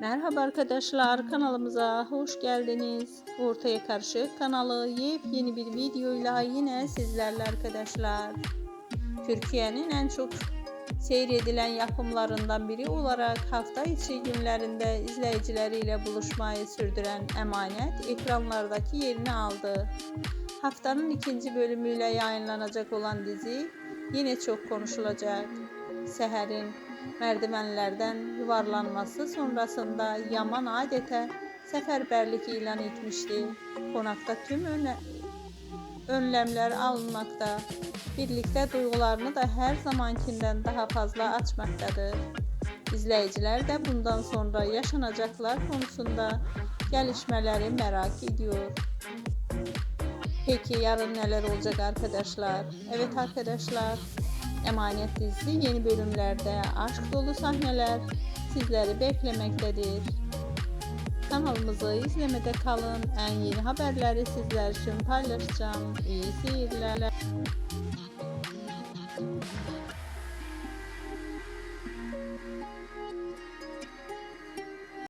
Merhaba arkadaşlar kanalımıza hoş geldiniz. Ortaya Karışık kanalı yepyeni bir videoyla yine sizlerle arkadaşlar. Türkiye'nin en çok seyredilen yapımlarından biri olarak hafta içi günlerinde izleyicileriyle buluşmayı sürdüren Emanet ekranlardaki yerini aldı. Haftanın ikinci bölümüyle yayınlanacak olan dizi yine çok konuşulacak. Seher'in merdivenlerden yuvarlanması sonrasında Yaman adeta seferberlik ilan etmişti. Konakta tüm öne- önlemler alınmakta. Birlikte duygularını da her zamankinden daha fazla açmaktadır. İzleyiciler de bundan sonra yaşanacaklar konusunda gelişmeleri merak ediyor. Peki yarın neler olacak arkadaşlar? Evet arkadaşlar, Emanet dizisi yeni bölümlerde aşk dolu sahneler sizleri beklemektedir. Kanalımızı izlemede kalın. En yeni haberleri sizler için paylaşacağım. İyi seyirler.